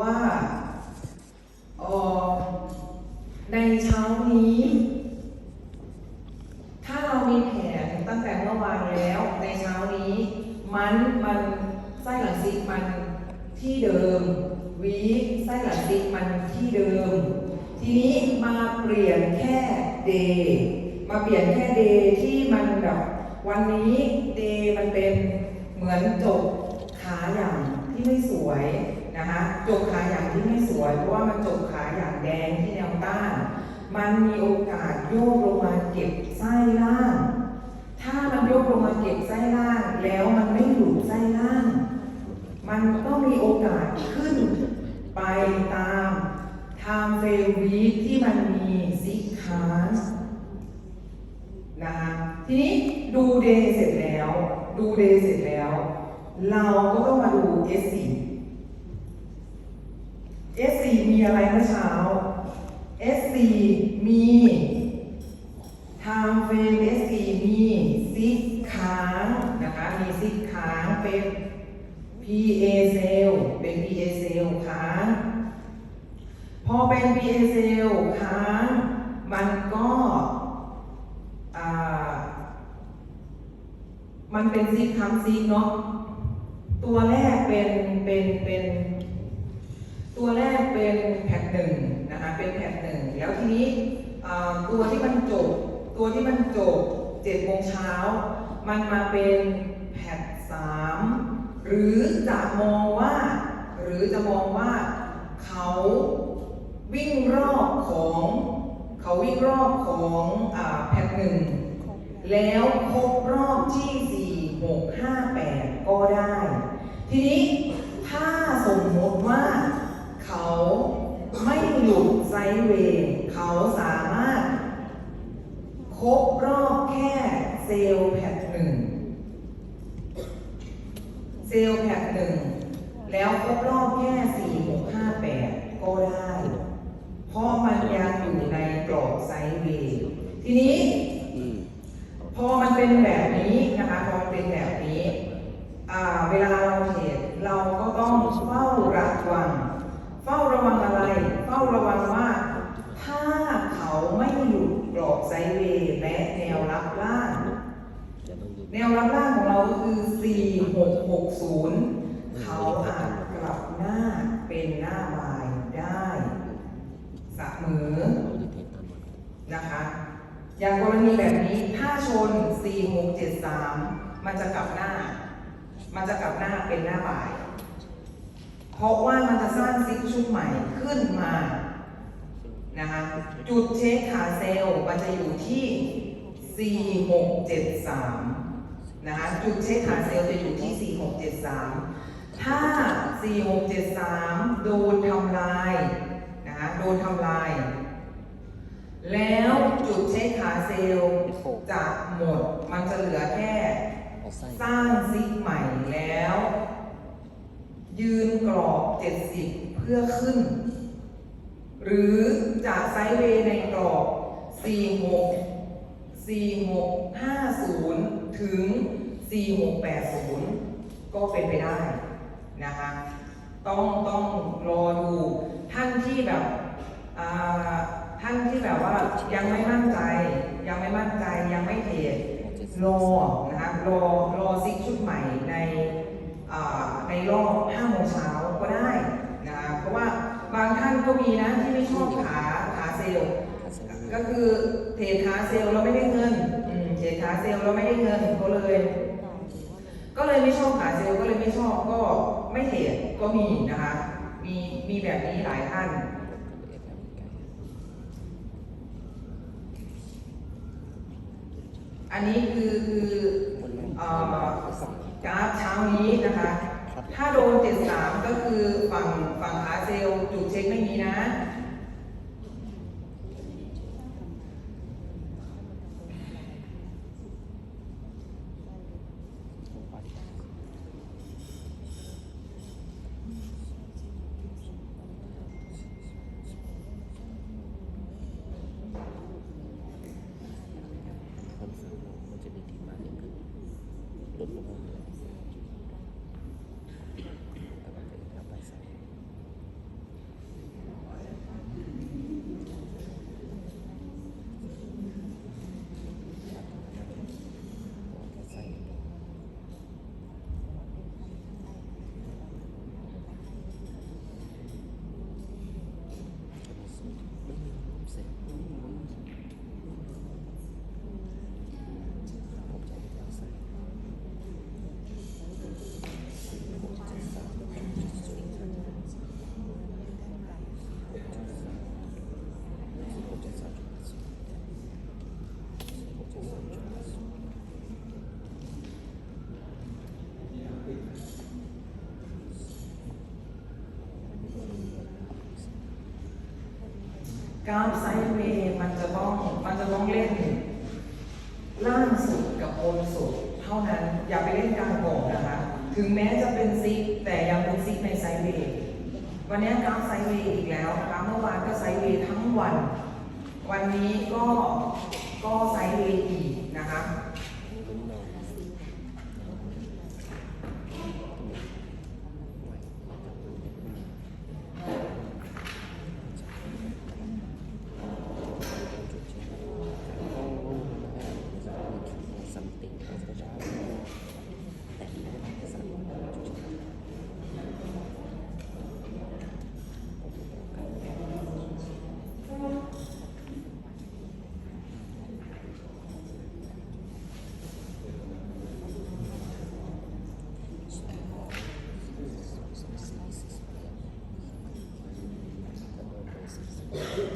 ว่าออในเช้านี้ ถ้าเรามีแผนตั้งแต่เมื่อวานแล้วในเช้านี้ มันมันไส้หลังซิกมันที่เดิมวีไส้หลังซิกมันที่เดิม ทีนี้มาเปลี่ยนแค่เดย์มาเปลี่ยนแค่เดย์ที่มันแบบวันนี้เดย์มันเป็นเหมือนจบขาอย่างที่ไม่สวย นะคะจบขาอย่างที่ไม่สวยเพราะว่ามันจบขาอย่างแดงที่แนวต้าน มันมีโอกาสโยกลงมาเก็บไส้ล่าง ถ้ามันโยกลงมาเก็บไส้ล่าง แล้วมันไม่หลุดไส้ล่าง มันก็มีโอกาสขึ้นไปตามไทม์เฟรมวีที่มันมีซิกคาสนะคะทีนี้ดูเดย์เสร็จแล้ว ดูเดย์เสร็จแล้ว เราก็ต้องมาดู S4 S4 มี อะไรเมื่อเช้า S4 มี time frame S4 มีซิกค้างนะคะ มีซิกค้างเป็น PA cell เป็น PA cell ค้างพอเป็น PA cell ค้างมันก็มันเป็นซิกค้างซิกเนาะตัวแรกเป็นเป็นเป็น ตัวแรกเป็นแพทหนึ่งนะคะเป็นแพทหนึ่งแล้วทีนี้ตัวที่มันจบตัวที่มันจบเจ็ดโมงเช้ามันมาเป็นแพทสามหรือจะมองว่า หรือจะมองว่าเขาวิ่งรอบของเขาวิ่งรอบของอ่าแพทหนึ่งแล้วครบรอบที่สี่หกห้าแปดก็ได้ ทีนี้ถ้าสมมติว่า เขาไม่หลุดไซด์เวย์เขาสามารถ ครบรอบแค่เซลล์แพทหนึ่ง เซลล์แพทหนึ่งแล้วครบรอบแค่สี่หกห้าแปดก็ได้ เพราะมันยังอยู่ในกรอบไซด์เวย์ทีนี้พอมันเป็นแบบนี้นะคะพอมันเป็นแบบนี้เวลาเราเทรดเราก็ต้องเฝ้าระวัง เฝ้าระวังอะไร เฝ้าระวังว่า ถ้าเขาไม่หลุดกรอบไซด์เวย์และแนวรับล่างแนวรับล่างของเราก็คือ 4660เขาอาจกลับหน้าเป็นหน้าบายได้เสมอเราจะเทคตามหมดนะคะ อย่างกรณีแบบนี้ถ้าชน 4673 มันจะกลับหน้า มันจะกลับหน้าเป็นหน้าบ่าย เพราะว่ามันจะสร้างซิกชุดใหม่ขึ้นมานะคะจุดเช็คขาเซลล์มันจะอยู่ที่ 4673 นะคะจุดเช็คขาเซลล์จะอยู่ที่ 4673 ถ้า 4673 โดนทำลายนะคะโดนทำลาย แล้วจุดเช็คขาเซลล์จะหมด มันจะเหลือแค่เอาไส้สร้างซิกใหม่แล้ว ยืนกรอบ 70 เพื่อขึ้น หรือจะไซด์เวย์ในกรอบ 46 4650 ถึง 4680 ก็เป็นไปได้นะคะต้องต้องรอดูท่านที่แบบท่านที่แบบว่ายังไม่มั่นใจ ยังไม่มั่นใจยังไม่เทรดรอนะคะรอรอซิกชุดใหม่ในในรอบ5โมงเช้าก็ได้นะคะเพราะว่าบางท่านก็มีนะที่ไม่ชอบขาขาเซลก็คือเทรดขาเซลล์เราไม่ได้เงิน เทรดขาเซลล์เราไม่ได้เงินก็เลย ก็เลยไม่ชอบขาเซลก็เลยไม่ชอบก็ไม่เทรดก็มีนะคะ มีมีแบบนี้หลายท่านอันนี้คือคือกราฟเช้านี้นะคะ ถ้าโดน 73 ก็คือฝั่งฝั่งขาเซลจุดเช็คไม่มีนะ กรารไซด์เวย์มันจะต้องมันจะต้องเล่น ล่างสุดกับบนสุด เท่านั้นอย่าไปเล่นกลางโก่งนะคะ ถึงแม้จะเป็นซิกแต่ยังเป็นซิกในไซด์เวย์วันนี้กราฟไซด์เวย์อีกแล้วการเมื่อวานก็ไซด์เวย์ทั้งวัน วันนี้ก็ Thank you.